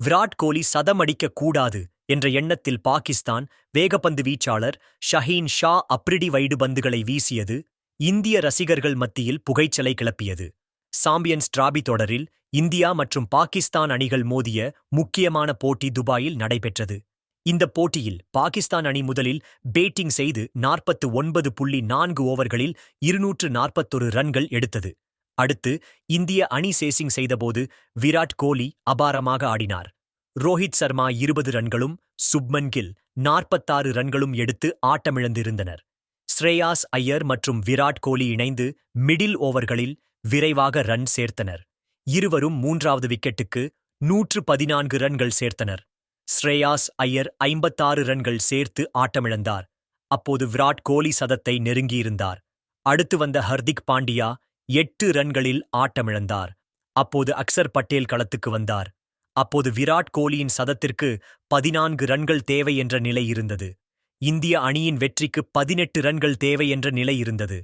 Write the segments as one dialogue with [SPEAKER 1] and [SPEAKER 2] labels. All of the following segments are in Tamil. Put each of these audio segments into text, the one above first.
[SPEAKER 1] விராட் கோலி சதமடிக்க கூடாது என்ற எண்ணத்தில் பாகிஸ்தான் வேகப்பந்து வீச்சாளர் ஷஹீன் ஷா அப்ரிடி வைடு பந்துகளை வீசியது இந்திய ரசிகர்கள் மத்தியில் புகைச்சலை கிளப்பியது. சாம்பியன்ஸ் டிராபி தொடரில் இந்தியா மற்றும் பாகிஸ்தான் அணிகள் மோதிய முக்கியமான போட்டி துபாயில் நடைபெற்றது. இந்த போட்டியில் பாகிஸ்தான் அணி முதலில் பேட்டிங் செய்து நாற்பத்து ஒன்பது புள்ளி நான்கு ஓவர்களில் இருநூற்று நாற்பத்தொரு ரன்கள் எடுத்தது. அடுத்து இந்திய அணி சேசிங் செய்தபோது விராட் கோலி அபாரமாக ஆடினார். ரோஹித் சர்மா இருபது ரன்களும் சுப்மன் கில் நாற்பத்தாறு ரன்களும் எடுத்து ஆட்டமிழந்திருந்தனர். ஸ்ரேயாஸ் ஐயர் மற்றும் விராட் கோலி இணைந்து மிடில் ஓவர்களில் விரைவாக ரன் சேர்த்தனர். இருவரும் மூன்றாவது விக்கெட்டுக்கு நூற்று பதினான்கு ரன்கள் சேர்த்தனர். ஸ்ரேயாஸ் ஐயர் ஐம்பத்தாறு ரன்கள் சேர்த்து ஆட்டமிழந்தார். அப்போது விராட் கோலி சதத்தை நெருங்கியிருந்தார். அடுத்து வந்த ஹர்திக் பாண்டியா எட்டு ரன்களில் ஆட்டமிழந்தார். அப்போது அக்சர் பட்டேல் களத்துக்கு வந்தார். அப்போது விராட் கோலியின் சதத்திற்கு பதினான்கு ரன்கள் தேவை என்ற நிலை இருந்தது. இந்திய அணியின் வெற்றிக்கு பதினெட்டு ரன்கள் தேவை என்ற நிலை இருந்தது.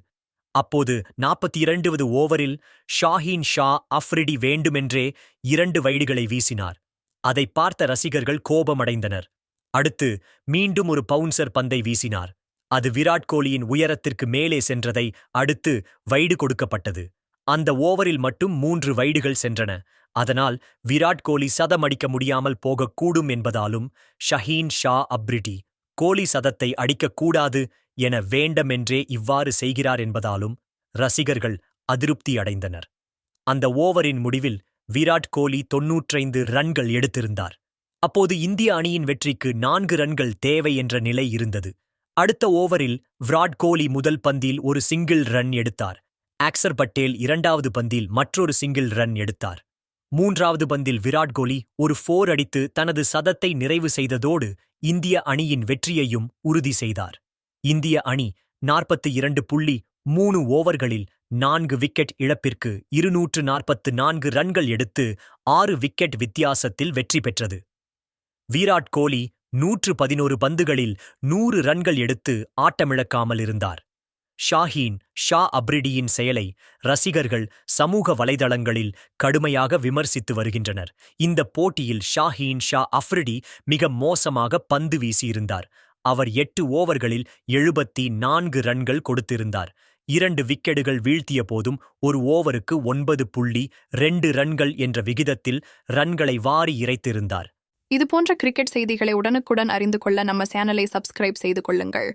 [SPEAKER 1] அப்போது நாற்பத்தி இரண்டுவது ஓவரில் ஷாஹீன் ஷா அஃப்ரிடி வேண்டுமென்றே இரண்டு வைடுகளை வீசினார். அதை பார்த்த ரசிகர்கள் கோபமடைந்தனர். அடுத்து மீண்டும் ஒரு பவுன்சர் பந்தை வீசினார். அது விராட் கோலியின் உயரத்திற்கு மேலே சென்றதை அடுத்து வைடு கொடுக்கப்பட்டது. அந்த ஓவரில் மட்டும் மூன்று வைடுகள் சென்றன. அதனால் விராட் கோலி சதமடிக்க முடியாமல் போகக்கூடும் என்பதாலும் ஷஹீன் ஷா அப்ரிடி கோலி சதத்தை அடிக்கக்கூடாது என வேண்டமென்றே இவ்வாறு செய்கிறார் என்பதாலும் ரசிகர்கள் அதிருப்தி அடைந்தனர். அந்த ஓவரின் முடிவில் விராட் கோலி தொன்னூற்றைந்து ரன்கள் எடுத்திருந்தார். அப்போது இந்திய அணியின் வெற்றிக்கு நான்கு ரன்கள் தேவை என்ற நிலை இருந்தது. அடுத்த ஓவரில் விராட் கோலி முதல் பந்தில் ஒரு சிங்கிள் ரன் எடுத்தார். ஆக்சர் பட்டேல் இரண்டாவது பந்தில் மற்றொரு சிங்கிள் ரன் எடுத்தார். மூன்றாவது பந்தில் விராட் கோலி ஒரு ஃபோர் அடித்து தனது சதத்தை நிறைவு செய்ததோடு இந்திய அணியின் வெற்றியையும் உறுதி செய்தார். இந்திய அணி நாற்பத்து இரண்டு புள்ளி மூணு ஓவர்களில் நான்கு விக்கெட் இழப்பிற்கு இருநூற்று நாற்பத்து நான்கு ரன்கள் எடுத்து ஆறு விக்கெட் வித்தியாசத்தில் வெற்றி பெற்றது. விராட் கோலி நூற்று பதினோரு பந்துகளில் நூறு ரன்கள் எடுத்து ஆட்டமிழக்காமல் இருந்தார். ஷாஹீன் ஷா அப்ரிடியின் செயலை ரசிகர்கள் சமூக வலைதளங்களில் கடுமையாக விமர்சித்து வருகின்றனர். இந்த போட்டியில் ஷாஹீன் ஷா அஃப்ரிடி மிக மோசமாக பந்து வீசியிருந்தார். அவர் எட்டு ஓவர்களில் எழுபத்தி நான்கு ரன்கள் கொடுத்திருந்தார். இரண்டு விக்கெட்டுகள் வீழ்த்திய போதும் ஒரு ஓவருக்கு ஒன்பது புள்ளி ரெண்டு ரன்கள் என்ற விகிதத்தில் ரன்களை வாரி இறைத்திருந்தார்.
[SPEAKER 2] இது போன்ற கிரிக்கெட் செய்திகளை உடனுக்குடன் அறிந்து கொள்ள நம்ம சேனலை சப்ஸ்கிரைப் செய்து கொள்ளுங்கள்.